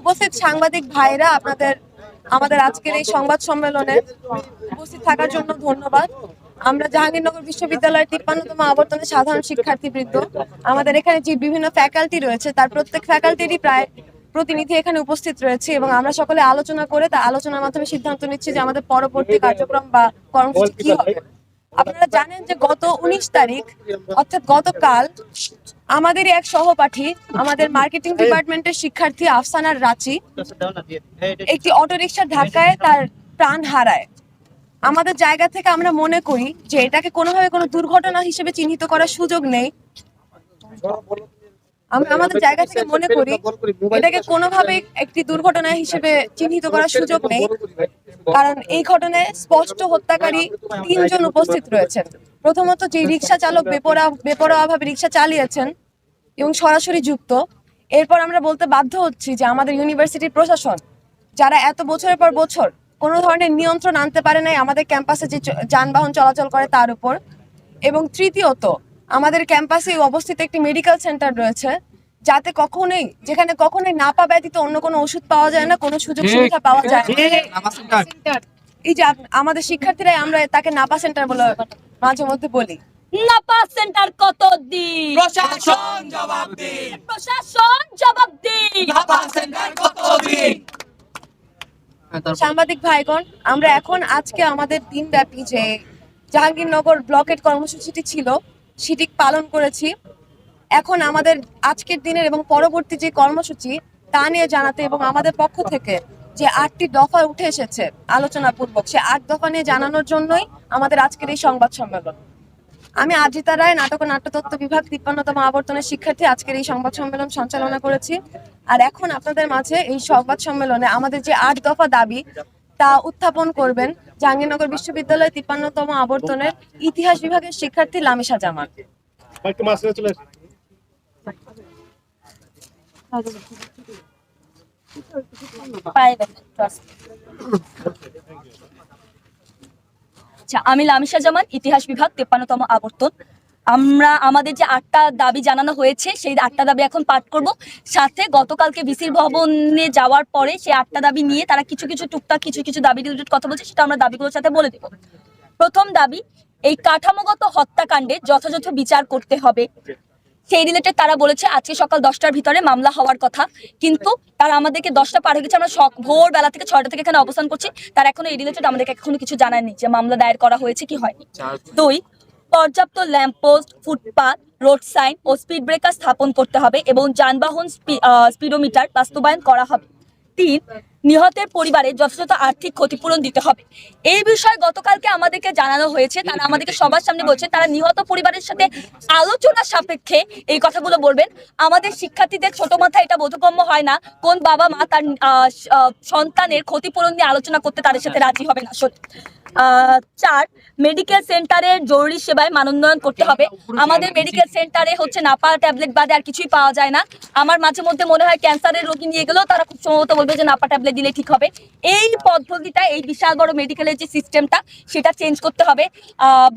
উপস্থিত সাংবাদিক ভাইরা আপনাদের, আমাদের আজকের এই সংবাদ সম্মেলনে উপস্থিত থাকার জন্য ধন্যবাদ। আমরা জাহাঙ্গীরনগর বিশ্ববিদ্যালয়ের তিপ্পান্নতম সাধারণ শিক্ষার্থীবৃন্দ, আমাদের এখানে যে বিভিন্ন ফ্যাকাল্টি রয়েছে, তার প্রত্যেক ফ্যাকাল্টিরই প্রায় প্রতিনিধি এখানে উপস্থিত রয়েছে এবং আমরা সকলে আলোচনা করে তা আলোচনার মাধ্যমে সিদ্ধান্ত নিচ্ছি যে আমাদের পরবর্তী কার্যক্রম বা কর্মসূচি কি হবে। আপনারা জানেন যে গত উনিশ তারিখ, অর্থাৎ গতকাল আমাদেরই এক সহপাঠী আমাদের মার্কেটিং ডিপার্টমেন্টের শিক্ষার্থী আফসানার রাচি। একটি অটোরিকশার ধাক্কায় তার প্রাণ হারায়। আমাদের জায়গা থেকে আমরা মনে করি যে এটাকে কোনোভাবে কোনো দুর্ঘটনা হিসেবে চিহ্নিত করার সুযোগ নেই। আমরা আমাদের জায়গা থেকে মনে করি এটাকে কোনোভাবে একটি দুর্ঘটনা হিসেবে চিহ্নিত করার সুযোগ নেই। কারণ এই ঘটনায় স্পষ্ট হত্যাকারী তিনজন উপস্থিত রয়েছেন। প্রথমত যে রিক্সা চালক বেপরা বেপরোয়াভাবে রিক্সা চালিয়েছেন এবং সরাসরি যুক্ত এরপর আমরা বলতে বাধ্য হচ্ছি যে আমাদের ইউনিভার্সিটির প্রশাসন যারা এত বছরের পর বছর কোনো ধরনের নিয়ন্ত্রণ আনতে পারে নাই আমাদের ক্যাম্পাসে যে যানবাহন চলাচল করে তার উপর এবং তৃতীয়ত আমাদের ক্যাম্পাসে অবস্থিত একটি মেডিকেল সেন্টার রয়েছে যাতে কখনোই যেখানে কখনোই নাপা ব্যতীত অন্য কোনো ওষুধ পাওয়া যায় না কোনো সুযোগ সুবিধা পাওয়া যায় না। এই যে আমাদের শিক্ষার্থীরাই আমরা তাকে নাপা সেন্টার বলে মাঝে মধ্যে বলি সেন্টার কত দিন? প্রশাসন জবাব দিন। প্রশাসন জবাব দিন। নাপা সেন্টার কতদিন সাংবাদিক ভাইগণ আমরা এখন আজকে আমাদের দিনব্যাপী যে জাহাঙ্গীরনগর ব্লকেট কর্মসূচিটি ছিল সেটি পালন করেছি। এখন আমাদের আজকের দিনের এবং পরবর্তী যে কর্মসূচি তা নিয়ে জানাতে এবং আমাদের পক্ষ থেকে যে আটটি দফা উঠে এসেছে আলোচনা পূর্বক সে আট দফা নিয়ে জানানোর জন্যই আমাদের আজকের এই সংবাদ সম্মেলন। আমি আজিতা রায় নাটক ও নাট্যতত্ত্ব বিভাগ তিপ্পান্নতম আবর্তনের শিক্ষার্থী আজকের এই সংবাদ সম্মেলন সঞ্চালনা করেছি। আর এখন আপনাদের মাঝে এই সংবাদ সম্মেলনে আমাদের যে আট দফা দাবি তা উত্থাপন করবেন জাহাঙ্গীরনগর বিশ্ববিদ্যালয় তিপ্পান্নতম আবর্তনের ইতিহাস বিভাগের শিক্ষার্থী লামিশা জামান। চলে. আমি লামিশা জামান ইতিহাস বিভাগ, তেপ্পান্নতম আবর্তন। আমরা, আমাদের যে আটটা দাবি জানানো হয়েছে, সেই আটটা দাবি এখন পাঠ করব। সাথে গতকালকে বিসির ভবনে যাওয়ার পরে সেই আটটা দাবি নিয়ে তারা কিছু কিছু টুকটাক, কিছু কিছু দাবি রিলেটেড কথা বলছে, সেটা আমরা দাবিগুলোর সাথে বলে দেব। প্রথম দাবি, এই কাঠামোগত হত্যাকাণ্ডে যথাযথ বিচার করতে হবে। সেই রিলেটেড তারা বলেছে আজকে সকাল দশটার ভিতরে মামলা হওয়ার কথা। কিন্তু তারা আমাদেরকে দশটা পার হয়ে গেছে আমরা সক- ভোরবেলা থেকে ছয়টা থেকে এখানে অবস্থান করছি। তারা এখনও এই রিলেটেড আমাদেরকে এখনও কিছু জানায়নি যে মামলা দায়ের করা হয়েছে কি হয়নি। দুই পর্যাপ্ত ল্যাম্পপোস্ট ফুটপাথ রোড সাইন ও স্পিড ব্রেকার স্থাপন করতে হবে এবং যানবাহন স্পিডোমিটার বাস্তবায়ন করা হবে। তিন নিহতের পরিবারে যথাযথ আর্থিক ক্ষতিপূরণ দিতে হবে। এই বিষয়ে গতকালকে আমাদেরকে জানানো হয়েছে, তারা আমাদেরকে সবার সামনে বলছে, তারা নিহত পরিবারের সাথে আলোচনা সাপেক্ষে এই কথাগুলো বলবেন। আমাদের শিক্ষার্থীদের ছোট মাথায় এটা বোধগম্য হয় না, কোন বাবা মা তার সন্তানের ক্ষতিপূরণ নিয়ে আলোচনা করতে তাদের সাথে রাজি হবে না। চার মেডিকেল সেন্টারের জরুরি সেবায় মানোন্নয়ন করতে হবে। আমাদের মেডিকেল সেন্টারে হচ্ছে নাপা ট্যাবলেট বাদে আর কিছুই পাওয়া যায় না। আমার মাঝে মধ্যে মনে হয় ক্যান্সারের রোগী নিয়ে গেলেও তারা খুব সম্ভবত বলবে যে নাপা ট্যাবলেট দিলে ঠিক হবে। এই পদ্ধতিটা এই বিশাল বড় মেডিকেলের যে সিস্টেমটা সেটা চেঞ্জ করতে হবে।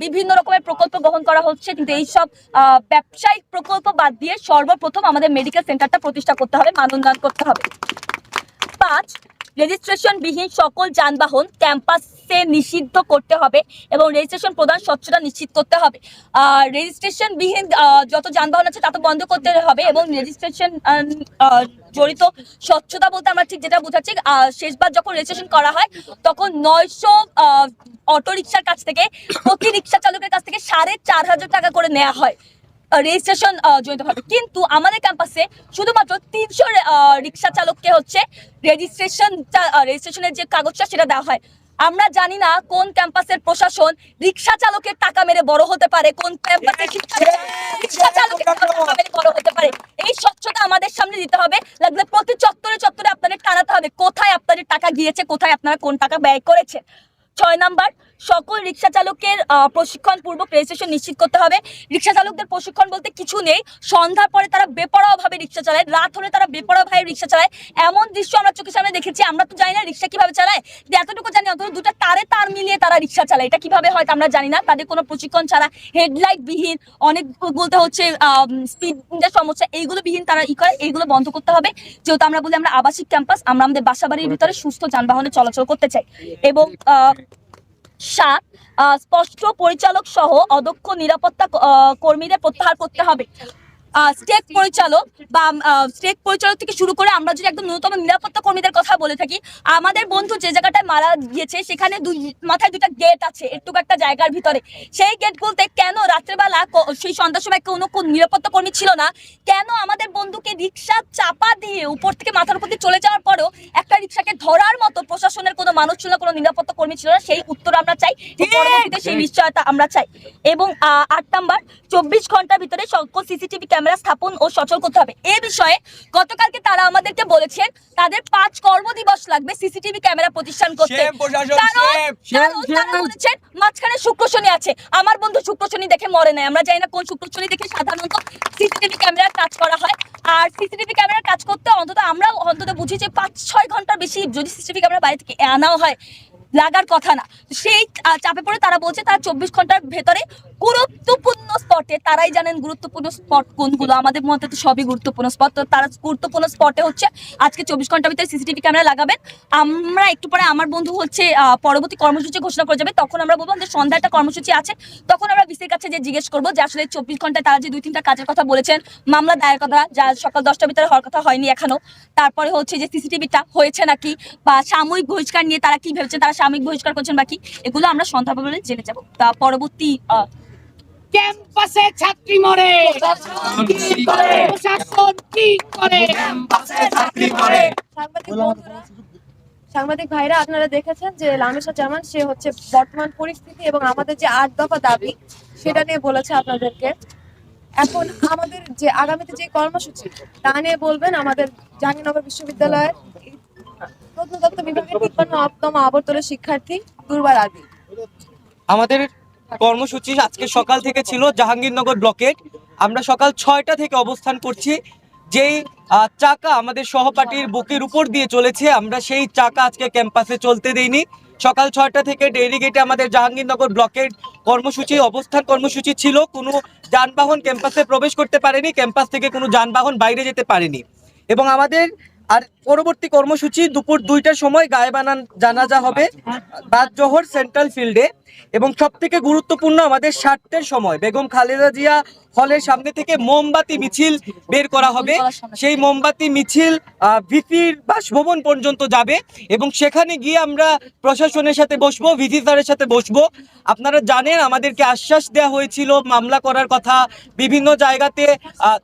বিভিন্ন রকমের প্রকল্প গ্রহণ করা হচ্ছে কিন্তু এইসব ব্যবসায়িক প্রকল্প বাদ দিয়ে সর্বপ্রথম আমাদের মেডিকেল সেন্টারটা প্রতিষ্ঠা করতে হবে মানোন্নয়ন করতে হবে। পাঁচ রেজিস্ট্রেশন বিহীন সকল যানবাহন ক্যাম্পাসে নিষিদ্ধ করতে হবে এবং রেজিস্ট্রেশন প্রদান স্বচ্ছতা নিশ্চিত করতে হবে। রেজিস্ট্রেশন বিহীন আহ, যত যানবাহন আছে তা তো বন্ধ করতে হবে এবং রেজিস্ট্রেশন জড়িত স্বচ্ছতা বলতে আমরা ঠিক যেটা বোঝাচ্ছি শেষবার যখন রেজিস্ট্রেশন করা হয় তখন নয়শো অটো রিক্সার কাছ থেকে প্রতি রিক্সা চালকের কাছ থেকে সাড়ে চার হাজার টাকা করে নেওয়া হয় রেজিস্ট্রেশন জড়িত হবে কিন্তু আমাদের ক্যাম্পাসে শুধুমাত্র তিনশো রিক্সা চালককে হচ্ছে রেজিস্ট্রেশন রেজিস্ট্রেশনের যে কাগজটা সেটা দেওয়া হয়। আমরা জানি না কোন ক্যাম্পাসের প্রশাসন রিক্সা চালকের টাকা মেরে বড় হতে পারে কোন ক্যাম্পাসের রিক্সা চালকের টাকা মেরে বড় হতে পারে। এই স্বচ্ছতা আমাদের সামনে দিতে হবে। লাগলে প্রতি চত্বরে চত্বরে আপনাদের টানাতে হবে। কোথায় আপনাদের টাকা গিয়েছে কোথায় আপনারা কোন টাকা ব্যয় করেছে ছয় নাম্বার সকল রিক্সা চালকের প্রশিক্ষণ পূর্বক রেজিস্ট্রেশন নিশ্চিত করতে হবে। রিক্সা চালকদের প্রশিক্ষণ বলতে কিছু নেই। সন্ধ্যার পরে তারা বেপরোয়াভাবে রিক্সা চালায়, রাত হলে তারা বেপরোয়াভাবে রিক্সা চালায়। এমন দৃশ্য আমরা চোখের সামনে দেখেছি, আমরা তো জানি না রিক্সা কীভাবে চালায়। এতটুকু জানি, অন্তত দুটো তারে তার মিলিয়ে তারা রিক্সা চালায়। এটা কীভাবে হয় আমরা জানি না। তাদের কোনো প্রশিক্ষণ ছাড়া হেডলাইট বিহীন, অনেক বলতে হচ্ছে স্পিডের সমস্যা, এইগুলো বিহীন তারা ই করে, এইগুলো বন্ধ করতে হবে। যেহেতু আমরা বলি আমরা আবাসিক ক্যাম্পাস আমরা আমাদের বাসাবাড়ির ভিতরে সুস্থ যানবাহনে চলাচল করতে চাই। এবং সাত স্পষ্ট পরিচালক সহ অদক্ষ নিরাপত্তা কর্মীদের প্রত্যাহার করতে হবে। স্টেক পরিচালক বা স্টেক পরিচালক থেকে শুরু করে আমরা যদি একদম ন্যূনতম নিরাপত্তা কর্মীদের কথা বলে থাকি আমাদের বন্ধু যে জায়গাটায় মারা গিয়েছে সেখানে দুই মাথায় দুটা গেট আছে একটুকু একটা জায়গার ভিতরে। সেই গেটগুলোতে কেন রাত্রেবেলা সেই সন্ধ্যার সময় কোনো কোন নিরাপত্তা কর্মী ছিল না? কেন আমাদের বন্ধুকে রিক্সা চাপা দিয়ে উপর থেকে মাথার উপর দিয়ে চলে যাওয়ার পরও একটা রিক্সাকে ধরার মতো প্রশাসনের কোনো মানুষ ছিল না কোনো নিরাপত্তা কর্মী ছিল না সেই উত্তর আমরা চাই। পরবর্তীতে সেই নিশ্চয়তা আমরা চাই। এবং আহ, আট নাম্বার চব্বিশ ঘণ্টার ভিতরে সকল সিসিটিভি ক্যামেরা স্থাপন ও সচল করতে হবে। এ বিষয়ে গতকালকে তারা আমাদেরকে বলেছেন তাদের পাঁচ কর্মদিবস লাগবে সিসিটিভি ক্যামেরা প্রতিষ্ঠান করতে। বলেছেন মাঝখানে শুক্র শনি আছে। আমার বন্ধু শুক্র শনি দেখে মরে নাই। আমরা জানি না কোন শুক্র শনি দেখে সাধারণত সিসিটিভি ক্যামেরার কাজ করা হয়। আর সিসিটিভি ক্যামেরার কাজ করতে অন্তত আমরা অন্তত বুঝি যে পাঁচ ছয় ঘণ্টার বেশি যদি সিসিটিভি ক্যামেরা বাইরে থেকে আনাও হয় লাগার কথা না। সেই চাপে পড়ে তারা বলছে তারা চব্বিশ ঘণ্টার ভেতরে গুরুত্বপূর্ণ স্পটে তারাই জানেন গুরুত্বপূর্ণ স্পট কোনগুলো। আমাদের মতে তো সবই গুরুত্বপূর্ণ স্পট তো তারা গুরুত্বপূর্ণ স্পটে হচ্ছে আজকে চব্বিশ ঘণ্টার ভিতরে সিসিটিভি ক্যামেরা লাগাবেন। আমরা একটু পরে আমার বন্ধু হচ্ছে পরবর্তী কর্মসূচি ঘোষণা করে যাবে। তখন আমরা বলব যে সন্ধ্যা একটা কর্মসূচি আছে। তখন আমরা বিসির কাছে যে জিজ্ঞেস করব যে আসলে চব্বিশ ঘন্টায় তারা যে দুই তিনটা কাজের কথা বলেছেন মামলা দায়ের কথা যা সকাল দশটার ভিতরে হওয়ার কথা হয়নি এখনও। তারপরে হচ্ছে যে সিসিটিভিটা হয়েছে নাকি বা সাময়িক বহিষ্কার নিয়ে তারা কি ভেবেছেন তারা সাময়িক বহিষ্কার করছেন বাকি এগুলো আমরা সন্ধ্যা বলে জেনে যাব। তা পরবর্তী আহ, ক্যাম্পাসে ছাত্রী মরে। প্রশাসন কি করে? সাংবাদিক ভাইরা আপনারা দেখেছেন যে লামেশা জামান সে হচ্ছে বর্তমান পরিস্থিতি এবং আমাদের যে আট দফা দাবি সেটা নিয়ে বলেছে আপনাদেরকে। এখন আমাদের যে আগামীতে যে কর্মসূচি তা নিয়ে বলবেন আমাদের জাহাঙ্গীরনগর বিশ্ববিদ্যালয়ের প্রত্নতত্ত্ব বিভাগের তিপ্পান্নতম আবর্তনের শিক্ষার্থী দুর্বার আদি আমাদের কর্মসূচি আজকে সকাল থেকে ছিল জাহাঙ্গীরনগর ব্লকের। আমরা সকাল ছয়টা থেকে অবস্থান করছি। যেই চাকা আমাদের সহপাঠীর বুকের উপর দিয়ে চলেছে, আমরা সেই চাকা আজকে ক্যাম্পাসে চলতে দেইনি। সকাল ছয়টা থেকে ডেইরি গেটে আমাদের জাহাঙ্গীরনগর ব্লকের কর্মসূচি, অবস্থান কর্মসূচি ছিল। কোনো যানবাহন ক্যাম্পাসে প্রবেশ করতে পারেনি, ক্যাম্পাস থেকে কোনো যানবাহন বাইরে যেতে পারেনি। এবং আমাদের আর পরবর্তী কর্মসূচি দুপুর দুইটার সময় গায়ে বানান জানাজা হবে বাদ জোহর সেন্ট্রাল ফিল্ডে। এবং সব থেকে গুরুত্বপূর্ণ আমাদের ষাটটের সময়। বেগম খালেদা জিয়া হলের সামনে থেকে মোমবাতি মিছিল বের করা হবে। সেই মোমবাতি মিছিল ভিসির বাসভবন পর্যন্ত যাবে এবং সেখানে গিয়ে আমরা প্রশাসনের সাথে বসবো ভিসি স্যারের সাথে বসবো। আপনারা জানেন আমাদেরকে আশ্বাস দেওয়া হয়েছিল মামলা করার কথা বিভিন্ন জায়গাতে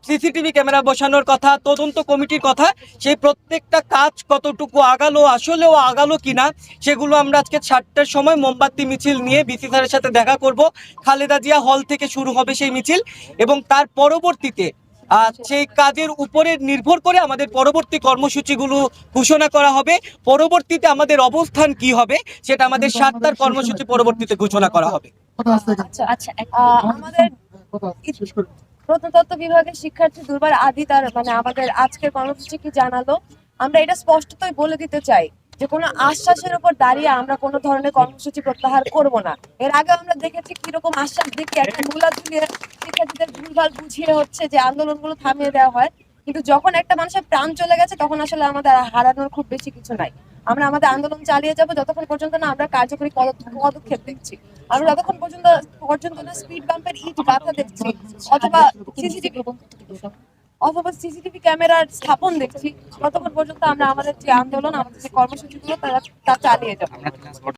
সিসিটিভি ক্যামেরা বসানোর কথা তদন্ত কমিটির কথা। সেই প্রত্যেকটা কাজ কতটুকু আগালো আসলেও আগালো কিনা সেগুলো আমরা আজকে সাতটার সময় মোমবাতি মিছিল নিয়ে বিসি স্যারের সাথে দেখা করব। খালেদা জিয়া হল থেকে শুরু হবে সেই মিছিল এবং তার পরবর্তীতে আহ, সেই কাজের উপরে নির্ভর করে আমাদের পরবর্তী কর্মসূচিগুলো ঘোষণা করা হবে। পরবর্তীতে আমাদের অবস্থান কি হবে সেটা আমাদের সাতটার কর্মসূচি পরবর্তীতে ঘোষণা করা হবে। আচ্ছা আচ্ছা আমাদের প্রত্নতত্ত্ব বিভাগের শিক্ষার্থী দুর্বার আদি তার মানে আমাদের আজকের কর্মসূচি কি জানালো? আমরা এটা স্পষ্টতই বলে দিতে চাই। যে কোনো আশ্বাসের উপর দাঁড়িয়ে আমরা কোনো ধরনের কর্মসূচি প্রত্যাহার করব না। এর আগে আমরা দেখেছি কীরকম আশ্বাস দেখি একটা মূলা ঝুলিয়ে শিক্ষার্থীদের ভুলভাল বুঝিয়ে হচ্ছে যে আন্দোলনগুলো থামিয়ে দেওয়া হয়। কিন্তু যখন একটা মানুষের প্রাণ চলে গেছে, তখন আসলে আমাদের হারানোর খুব বেশি কিছু নাই। আমরা আমাদের আন্দোলন চালিয়ে যাব, যতক্ষণ পর্যন্ত না আমরা কার্যকরী পদ- পদক্ষেপ দেখছি। আমরা যতক্ষণ পর্যন্ত পর্যন্ত না স্পিড বাম্পের ইট গাথা দেখছি, অথবা সিসিটিভি অথবা সিসিটিভি ক্যামেরার স্থাপন দেখছি ততক্ষণ পর্যন্ত আমরা আমাদের যে আন্দোলন, আমাদের যে কর্মসূচিগুলো, তারা তা চালিয়ে যাব।